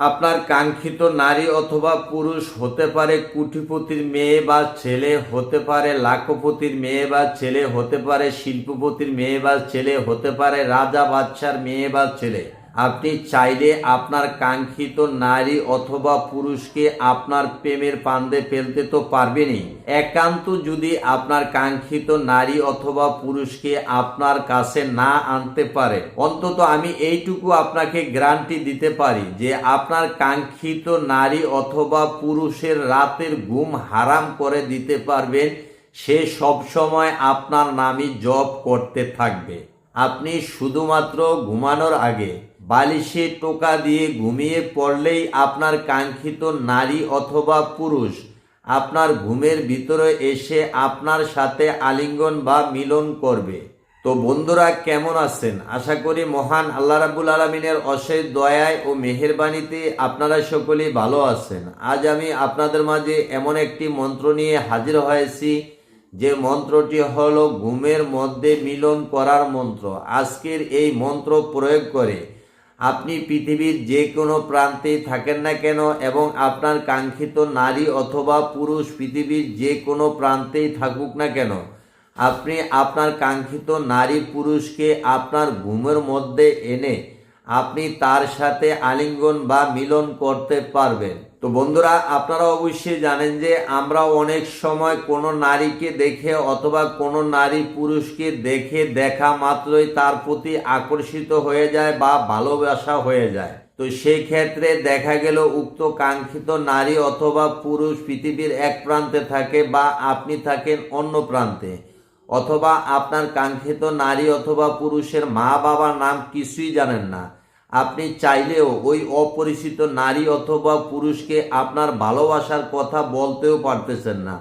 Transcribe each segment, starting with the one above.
আপনার কাঙ্ক্ষিত নারী অথবা পুরুষ হতে পারে কুটিপতির মেয়ে বা ছেলে, হতে পারে লাখপতির মেয়ে বা ছেলে, হতে পারে শিল্পপতির মেয়ে বা ছেলে, হতে পারে রাজা, বাদশার মেয়ে বা ছেলে। আপনি চাইলে আপনার কাঙ্ক্ষিত নারী অথবা পুরুষকে আপনার প্রেমের পান্দে ফেলতে তো পারবেনই। একান্ত যদি আপনার কাঙ্ক্ষিত নারী অথবা পুরুষকে আপনার কাছে না আনতে পারে, অন্তত আমি এইটুকু আপনাকে গ্যারান্টি দিতে পারি যে আপনার কাঙ্ক্ষিত নারী অথবা পুরুষের রাতের ঘুম হারাম করে দিতে পারবেন, সে সবসময় আপনার নামই জব করতে থাকবে। আপনি শুধুমাত্র ঘুমানোর আগে বালিশে টোকা দিয়ে ঘুমিয়ে পড়লেই আপনার কাঙ্ক্ষিত নারী অথবা পুরুষ আপনার ঘুমের ভিতরে এসে আপনার সাথে আলিঙ্গন বা মিলন করবে। তো বন্ধুরা, কেমন আছেন? আশা করি মহান আল্লাহ রাবুল আলমিনের অশেষ দয়ায় ও মেহেরবানিতে আপনারা সকলেই ভালো আছেন। আজ আমি আপনাদের মাঝে এমন একটি মন্ত্র নিয়ে হাজির হয়েছি, যে মন্ত্রটি হলো ঘুমের মধ্যে মিলন করার মন্ত্র। আজকের এই মন্ত্র প্রয়োগ করে আপনি পৃথিবীর যে কোনো প্রান্তে থাকেন না কেন এবং আপনার কাঙ্ক্ষিত নারী অথবা পুরুষ পৃথিবীর যে কোনো প্রান্তেই থাকুক না কেন, আপনি আপনার কাঙ্ক্ষিত নারী পুরুষকে আপনার ঘুমের মধ্যে এনে আপনি তার সাথে আলিঙ্গন বা মিলন করতে পারবেন। তো বন্ধুরা, আপনারা অবশ্যই জানেন যে আমরা অনেক সময় কোনো নারীকে দেখে অথবা কোনো নারী পুরুষকে দেখে দেখা মাত্রই তার প্রতি আকর্ষিত হয়ে যায় বা ভালোবাসা হয়ে যায়। তো সেই ক্ষেত্রে দেখা গেল উক্ত কাঙ্ক্ষিত নারী অথবা পুরুষ পৃথিবীর এক প্রান্তে থাকে বা আপনি থাকেন অন্য প্রান্তে। অথবা আপনার কাঙ্ক্ষিত নারী অথবা পুরুষের মা বাবার নাম কিছুই জানেন না। আপনি চাইলেও ওই অপরিচিত নারী অথবা পুরুষকে আপনার ভালোবাসার কথা বলতেও পারতেছেন না।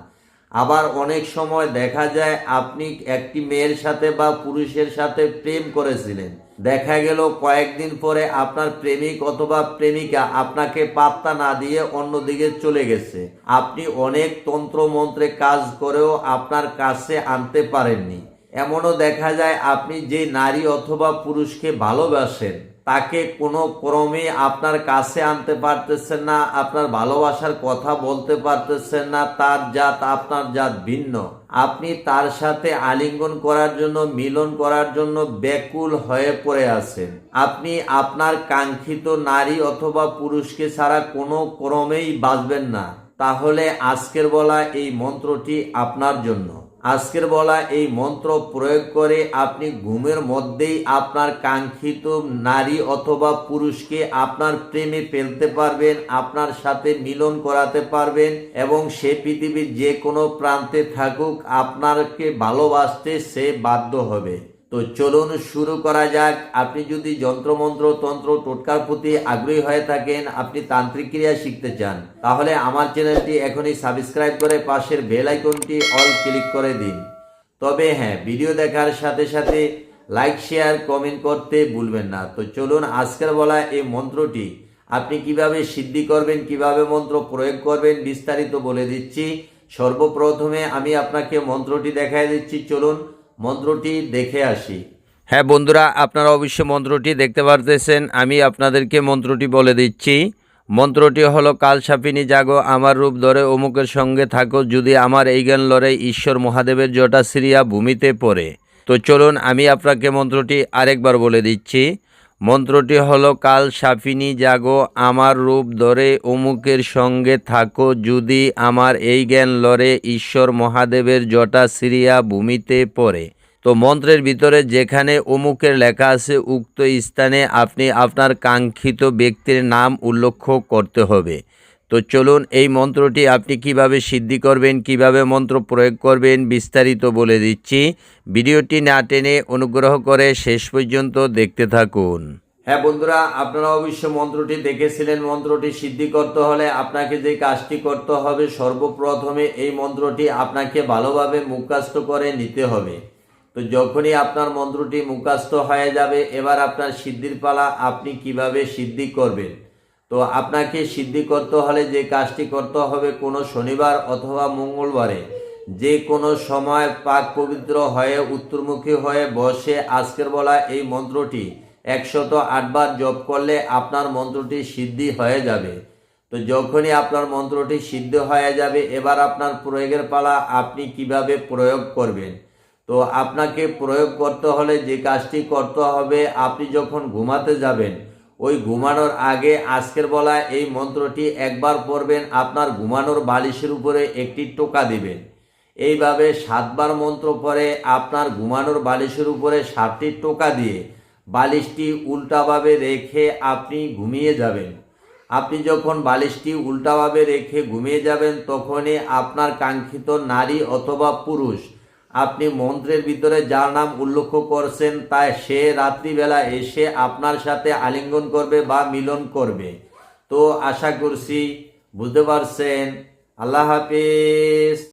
আবার অনেক সময় দেখা যায় আপনি একটি মেয়ের সাথে বা পুরুষের সাথে প্রেম করেছিলেন। দেখা গেল কয়েকদিন পরে আপনার প্রেমিক অথবা প্রেমিকা আপনাকে পাত্তা না দিয়ে অন্যদিকে চলে গেছে। আপনি অনেক তন্ত্র মন্ত্রে কাজ করেও আপনার কাছে আনতে পারেননি। এমনও দেখা যায় আপনি যে নারী অথবা পুরুষকে ভালোবাসেন তাকে কোনো ক্রমে আপনার কাছে আনতে পারতেছেন না, আপনার ভালোবাসার কথা বলতে পারতেছেন না, তার জাত আপনার জাত ভিন্ন। আপনি তার সাথে আলিঙ্গন করার জন্য, মিলন করার জন্য ব্যাকুল হয়ে পড়ে আছেন। আপনি আপনার কাঙ্ক্ষিত নারী অথবা পুরুষকে ছাড়া কোনো ক্রমেই বাঁচবেন না। তাহলে আজকের বলা এই মন্ত্রটি আপনার জন্য। আজকের বলা এই মন্ত্র প্রয়োগ করে আপনি ঘুমের মধ্যেই আপনার কাঙ্ক্ষিত নারী অথবা পুরুষকে আপনার প্রেমে ফেলতে পারবেন, আপনার সাথে মিলন করাতে পারবেন এবং সে পৃথিবীর যে কোনো প্রান্তে থাকুক আপনাকে ভালোবাসতে সে বাধ্য হবে। তো চলুন শুরু করা যাক। আপনি যদি যন্ত্রমন্ত্র, তন্ত্র, টোটকার প্রতি আগ্রহী হয়ে থাকেন, আপনি তান্ত্রিক ক্রিয়া শিখতে চান, তাহলে আমার চ্যানেলটি এখনই সাবস্ক্রাইব করে পাশের বেল আইকনটি অল ক্লিক করে দিন। তবে হ্যাঁ ভিডিও দেখার সাথে সাথে লাইক, শেয়ার, কমেন্ট করতে ভুলবেন না। তো চলুন আজকের বলা এই মন্ত্রটি। আপনি কীভাবে সিদ্ধি করবেন, কীভাবে মন্ত্র প্রয়োগ করবেন বিস্তারিত বলে দিচ্ছি। সর্বপ্রথমে আমি আপনাকে মন্ত্রটি দেখাই দিচ্ছি। চলুন মন্ত্রটি দেখে আসি। হ্যাঁ বন্ধুরা, আপনারা অবশ্যই মন্ত্রটি দেখতে পারতেছেন। আমি আপনাদেরকে মন্ত্রটি বলে দিচ্ছি। মন্ত্রটি হলো, কাল সাপিনী জাগো, আমার রূপ ধরে অমুকের সঙ্গে থাকো, যদি আমার এই জ্ঞান লড়ে, ঈশ্বর মহাদেবের জটা সিরিয়া ভূমিতে পড়ে। তো চলুন, আমি আপনাকে মন্ত্রটি আরেকবার বলে দিচ্ছি। মন্ত্রটি হলো, কাল সাফিনী জাগো, আমার রূপ ধরে অমুকের সঙ্গে থাকো, যদি আমার এই জ্ঞান লড়ে, ঈশ্বর মহাদেবের জটা সিরিয়া ভূমিতে পড়ে। তো মন্ত্রের ভিতরে যেখানে অমুকের লেখা আছে, উক্ত স্থানে আপনি আপনার কাঙ্ক্ষিত ব্যক্তির নাম উল্লেখ করতে হবে। তো চলুন এই মন্ত্রটি আপনি কীভাবে সিদ্ধি করবেন, কীভাবে মন্ত্র প্রয়োগ করবেন বিস্তারিত বলে দিচ্ছি। ভিডিওটি না টেনে অনুগ্রহ করে শেষ পর্যন্ত দেখতে থাকুন। হ্যাঁ বন্ধুরা, আপনারা অবশ্য মন্ত্রটি দেখেছিলেন। মন্ত্রটি সিদ্ধি করতে হলে আপনাকে যে কাজটি করতে হবে, সর্বপ্রথমে এই মন্ত্রটি আপনাকে ভালোভাবে মুখাস্ত করে নিতে হবে। তো যখনই আপনার মন্ত্রটি মুখাস্ত হয়ে যাবে, এবার আপনার সিদ্ধির পালা আপনি কীভাবে সিদ্ধি করবেন? তো আপনাকে সিদ্ধি করতে হলে যে কাজটি করতে হবে কোনো শনিবার অথবা মঙ্গলবারে। যে কোনো সময় পাক পবিত্র হয়ে উত্তরমুখী হয়ে বসে আজকের বলা এই মন্ত্রটি একশত আটবার জপ করলে আপনার মন্ত্রটি সিদ্ধি হয়ে যাবে। তো যখনই আপনার মন্ত্রটি সিদ্ধ হয়ে যাবে, এবার আপনার প্রয়োগের পালা আপনি কীভাবে প্রয়োগ করবেন? তো আপনাকে প্রয়োগ করতে হলে যে কাজটি করতে হবে, আপনি যখন ঘুমাতে যাবেন ওই ঘুমানোর আগে আজকের বলা এই মন্ত্রটি একবার পড়বেন, আপনার ঘুমানোর বালিশের উপরে একটি টোকা দিবেন। এইভাবে সাতবার মন্ত্র পরে আপনার ঘুমানোর বালিশের উপরে সাতটি টোকা দিয়ে বালিশটি উল্টাভাবে রেখে আপনি ঘুমিয়ে যাবেন। আপনি যখন বালিশটি উল্টাভাবে রেখে ঘুমিয়ে যাবেন, তখনই আপনার কাঙ্ক্ষিত নারী অথবা পুরুষ আপনি মন্ত্রের ভিতরে যার নাম উল্লেখ করছেন, তাই সে রাত্রিবেলা এসে আপনার সাথে আলিঙ্গন করবে বা মিলন করবে। তো আশা করছি বুঝতে পারছেন। আল্লাহ হাফিজ।